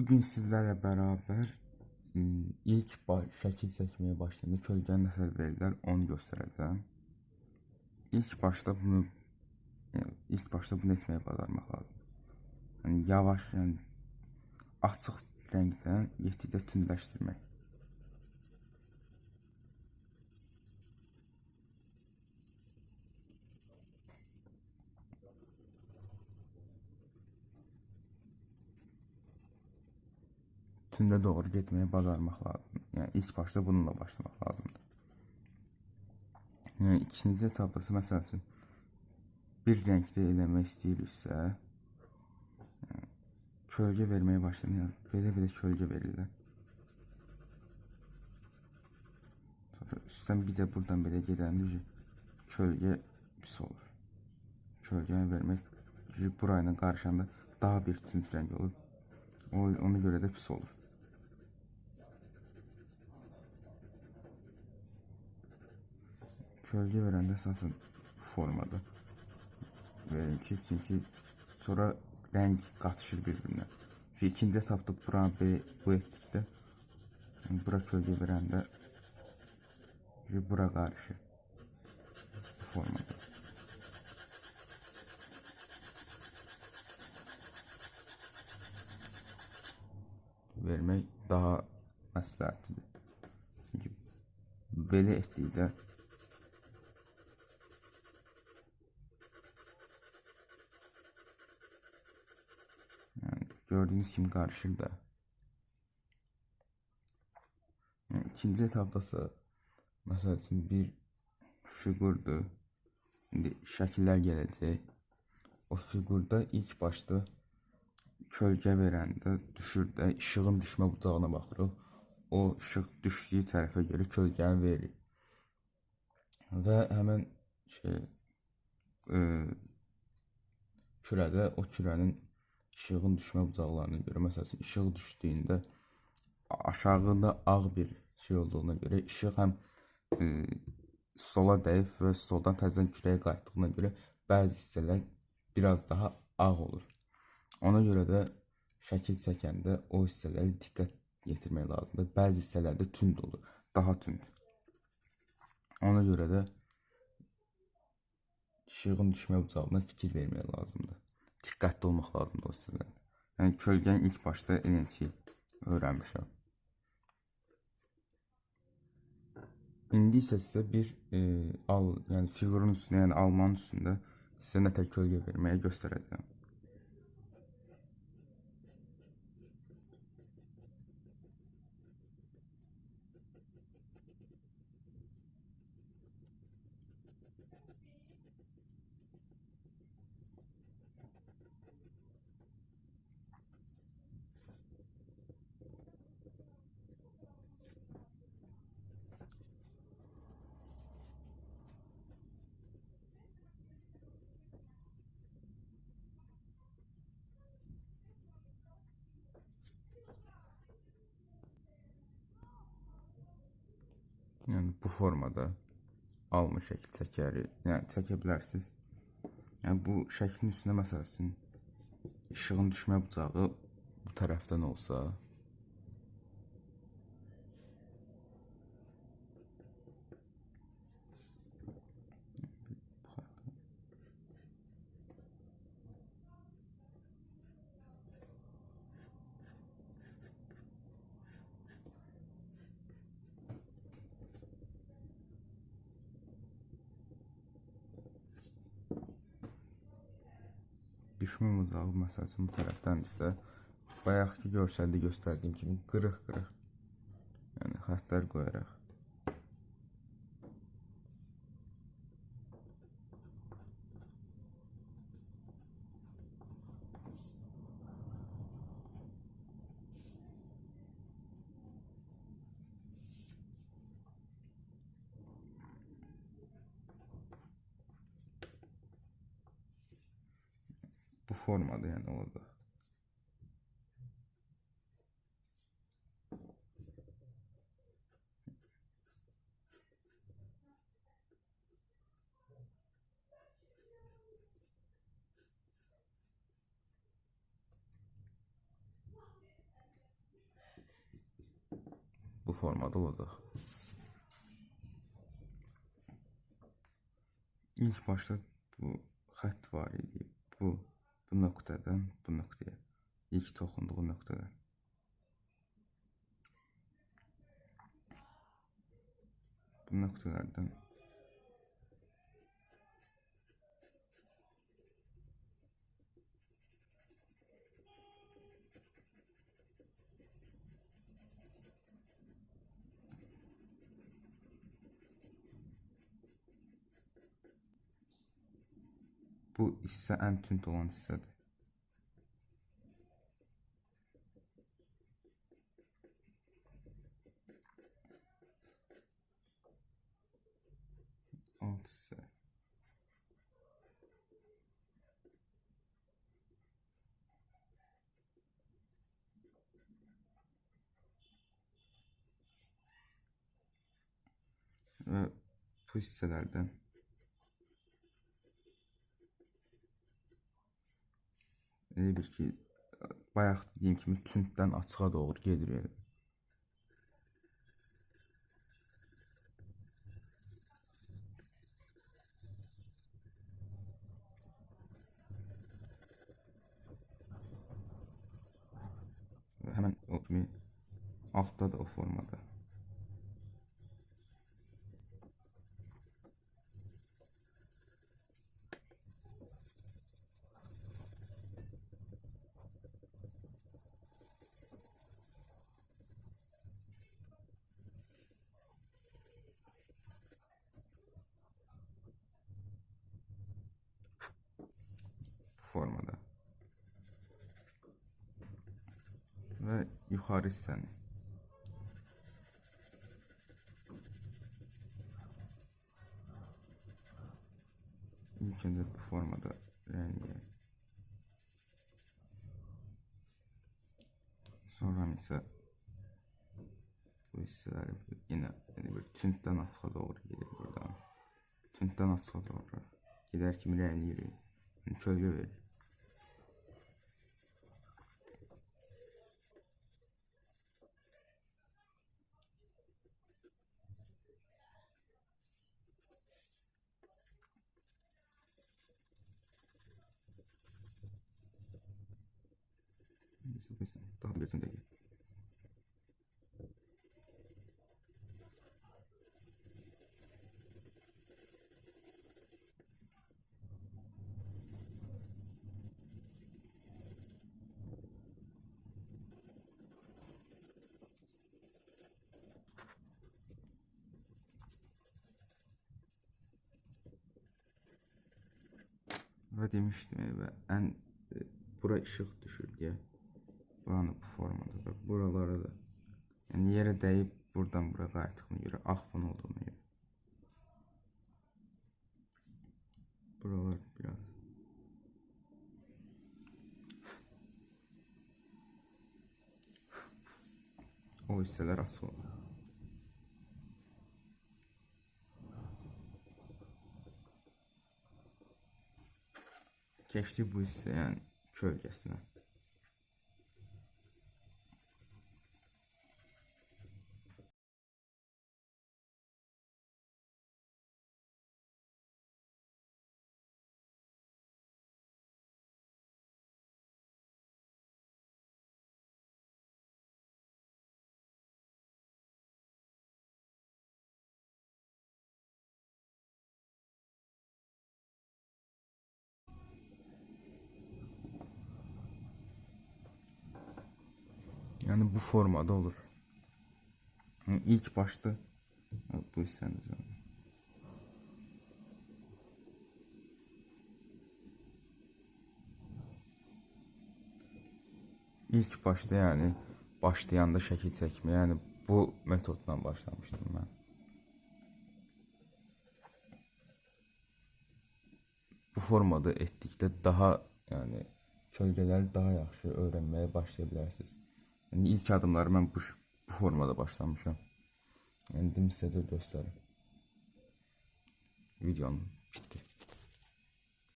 Bugün sizlerle beraber ım, ilk şəkil çəkməyə başlayanda kölgəni nəsə verirlər, onu göstərəcəm. İlk başda bunu ilk başda bunu etməyə bacarmaq lazım. Yəni yavaş, yəni açıq rəngdən getdikcə tündləşdirmək. Tündə doğru getməyə bacarmaq lazım. Yəni ilk başda bununla başlamaq lazımdır. Yəni ikinci etapda isə məsəl bir rəngdə eləmək istəyiriksə, yəni, kölgə verməyə başlayın. Yəni belə-belə kölgə verirlər. Sonra üstdən bir də buradan belə gedəndə kölgə pis olur. Kölgəni vermək burayla qarışanda daha bir tünd rəng olur. O, ona görə də pis olur. Kölge verəndə əsasən bu formada verin ki, çünki sonra rəng qatışır bir-birinə. Şu ikinci etapda bura B bu etdikdə bura kölgə verəndə bura qarışır. Bu formada. Vermək daha məsləhətlidir. Çünki belə etdikdə gördüğünüz gibi karışır da. Yani ikinci etapdası mesela için bir figurdur. İndi şəkillər gələcək. O figurda ilk başda kölgə verəndə düşür də işığın düşmə bucağına baxırıq. O işıq düşdüyü tərəfə görə kölgəni verir. Və həmin şey e, kürədə o kürənin işığın düşmə bucaqlarına görə məsələn işıq düşdüyündə aşağıda ağ bir şey olduğuna görə işıq həm e, sola dəyib və soldan təzədən kürəyə qayıtdığına görə bəzi hissələr biraz daha ağ olur. Ona görə də şəkil çəkəndə o hissələrə diqqət yetirmək lazımdır. Bəzi hissələrdə tünd olur, daha tünd. Ona görə də işığın düşmə bucağına fikir vermək lazımdır. Diqqətli olmaq lazımdır hissələrdə. Yəni kölgəni ilk başda eləcə öyrənmişəm. İndi isə sizə bir e, al, yəni fiqurun üstünə, yəni almanın üstündə sizə nə tər kölgə verməyə göstərəcəm. Yəni bu formada alma şəkil çəkəri, yəni çəkə bilərsiniz. Yəni bu şəklin üstünə məsəl üçün işığın düşmə bucağı bu tərəfdən olsa, düşmə bucağı məsəl üçün bu tərəfdəndirsə, bayaqki görsəldə göstərdiyim kimi qırıq-qırıq yəni xəttlər qoyaraq bu formada yəni olacaq. formada olacaq. İlk başta bu xətt var idi. Bu bu nöqtədən bu nöqtəyə. İlk toxunduğu nöqtədən. Bu nöqtələrdən bu hissə ən tünd olan hissədir. Alt hissə. Və bu hissələrdən Elə bir ki, bayaq dediyim kimi tünddən açığa doğru gedir elə. Həmən o kimi altda da o formada. Formada. Və yuxarı hissəni. İlk öncə bu formada rəngi. Sonra isə bu hissələri yenə yəni bir tünddən açığa doğru gedir buradan. Tünddən açığa doğru gedər kimi rəngliyirik. Yəni kölgə verir. Neyse, bu yüzden Daha bir değil. Ve demiştim ve en e, bura ışık düşür diye buranı bu formada da buralara da yani yere değip buradan buraya qayıtdığına göre ağ fon olduğuna göre buralar biraz o hisseler asıl olur. Keçdi bu hissə yəni kölgəsinə. Yani bu formada olur. Yani ilk başta bu hissəniz yani. İlk başta yani başlayanda şəkil çəkmə, yəni bu metodla başlamışdım mən. Bu formada etdikdə daha yəni kölgələri daha yaxşı öyrənməyə başlaya Yəni ilk adımları mən bu, bu formada başlamışam. İndi sizə də göstərim. Videom bitdi.